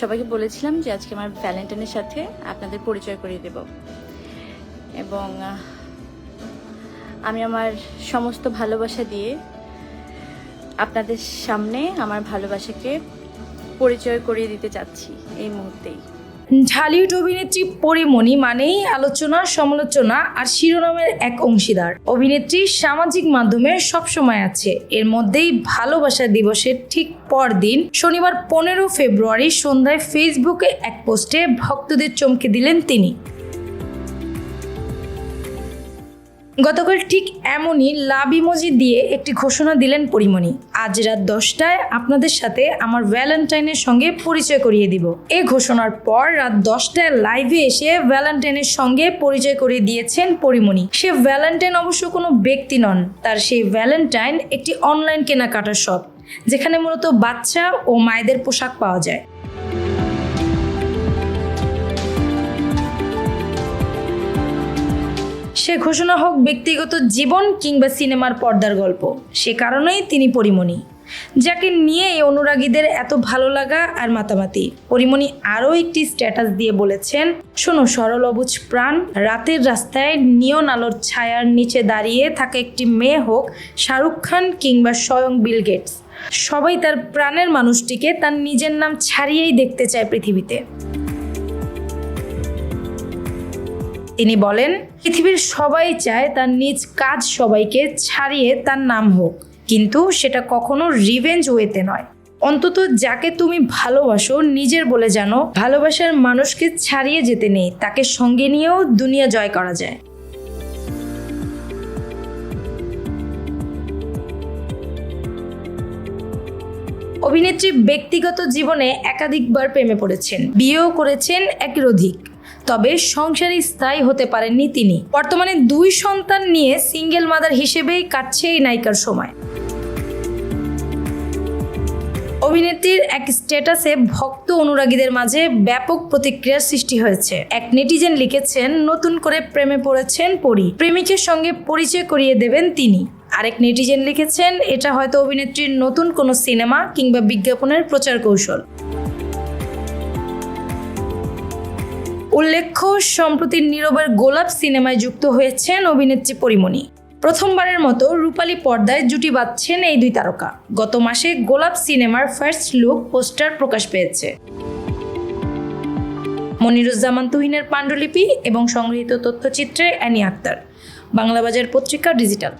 সবাইকে বলেছিলাম যে আজকে আমার ভ্যালেন্টাইনের সাথে আপনাদের পরিচয় করিয়ে দেব। এবং আমি আমার সমস্ত ভালোবাসা দিয়ে আপনাদের সামনে আমার ভালোবাসাকে পরিচয় করিয়ে দিতে চাচ্ছি এই মুহূর্তেই। ঢালিউড অভিনেত্রী পরিমণি মানেই আলোচনা, সমালোচনা আর শিরোনামের এক অংশীদার। অভিনেত্রী সামাজিক মাধ্যমে সবসময় আছে। এর মধ্যেই ভালোবাসা দিবসের ঠিক পরদিন, শনিবার পনেরো ফেব্রুয়ারি সন্ধ্যায় ফেসবুকে এক পোস্টে ভক্তদের চমকে দিলেন তিনি। গতকাল ঠিক এমনই লাভ ইমোজি দিয়ে একটি ঘোষণা দিলেন পরিমণি। আজ রাত দশটায় আপনাদের সাথে আমার ভ্যালেন্টাইনের সঙ্গে পরিচয় করিয়ে দিব। এই ঘোষণার পর রাত দশটায় লাইভে এসে ভ্যালেন্টাইনের সঙ্গে পরিচয় করিয়ে দিয়েছেন পরিমণি। সে ভ্যালেন্টাইন অবশ্য কোনো ব্যক্তি নন, তার সেই ভ্যালেন্টাইন একটি অনলাইন কেনাকাটার শপ, যেখানে মূলত বাচ্চা ও মায়েদের পোশাক পাওয়া যায়। সে ঘোষণা হোক ব্যক্তিগত জীবন কিংবা সিনেমার পর্দার গল্প, সে কারণেই তিনি পরিমণি। যাকে নিয়ে এই অনুরাগীদের এত ভালো লাগা আর মাতামাতি। পরিমণি আরও একটি স্ট্যাটাস দিয়ে বলেছেন, শোনো, সরল অবুজ প্রাণ, রাতের রাস্তায় নিয়ন আলোর ছায়ার নিচে দাঁড়িয়ে থাকা একটি মেয়ে হোক, শাহরুখ খান কিংবা স্বয়ং বিল গেটস। সবাই তার প্রাণের মানুষটিকে তার নিজের নাম ছাড়িয়েই দেখতে চায় পৃথিবীতে। তিনি বলেন, পৃথিবীর সবাই চায় তার নিজ কাজ সবাইকে ছাড়িয়ে তার নাম হোক। কিন্তু সেটা কখনো রিভেঞ্জ ওয়েতে নয়। অন্তত যাকে তুমি ভালোবাসো, নিজের বলে জানো, ভালোবাসার মানুষকে ছাড়িয়ে যেতে নেই, তাকে সঙ্গে নিয়েও দুনিয়া জয় করা যায়। অভিনেত্রী ব্যক্তিগত জীবনে একাধিকবার প্রেমে পড়েছেন। বিয়েও করেছেন একের অধিক তবে সংসারে স্থায়ী হতে পারেননি তিনি। বর্তমানে দুই সন্তান নিয়ে সিঙ্গেল মাদার হিসেবেই কাটছে এই নায়িকার সময়। অভিনেত্রীর এক স্ট্যাটাসে ভক্ত অনুরাগীদের মাঝে ব্যাপক প্রতিক্রিয়ার সৃষ্টি হয়েছে। এক নেটিজেন লিখেছেন, নতুন করে প্রেমে পড়েছেন পরি। প্রেমিকের সঙ্গে পরিচয় করিয়ে দেবেন তিনি। আরেক নেটিজেন লিখেছেন, এটা হয়তো অভিনেত্রীর নতুন কোনো সিনেমা কিংবা বিজ্ঞাপনের প্রচার কৌশল। উল্লেখ্য, সম্প্রতি নীরবের গোলাপ সিনেমায় যুক্ত হয়েছেন অভিনেত্রী পরিমণি। প্রথমবারের মতো রূপালী পর্দায় জুটি বাঁধছেন এই দুই তারকা। গত মাসে গোলাপ সিনেমার ফার্স্ট লুক পোস্টার প্রকাশ পেয়েছে। মনিরুজ্জামান তুহিনের পাণ্ডুলিপি এবং সংগৃহীত তথ্যচিত্রে অ্যানি আক্তার। বাংলাবাজার পত্রিকা ডিজিটাল।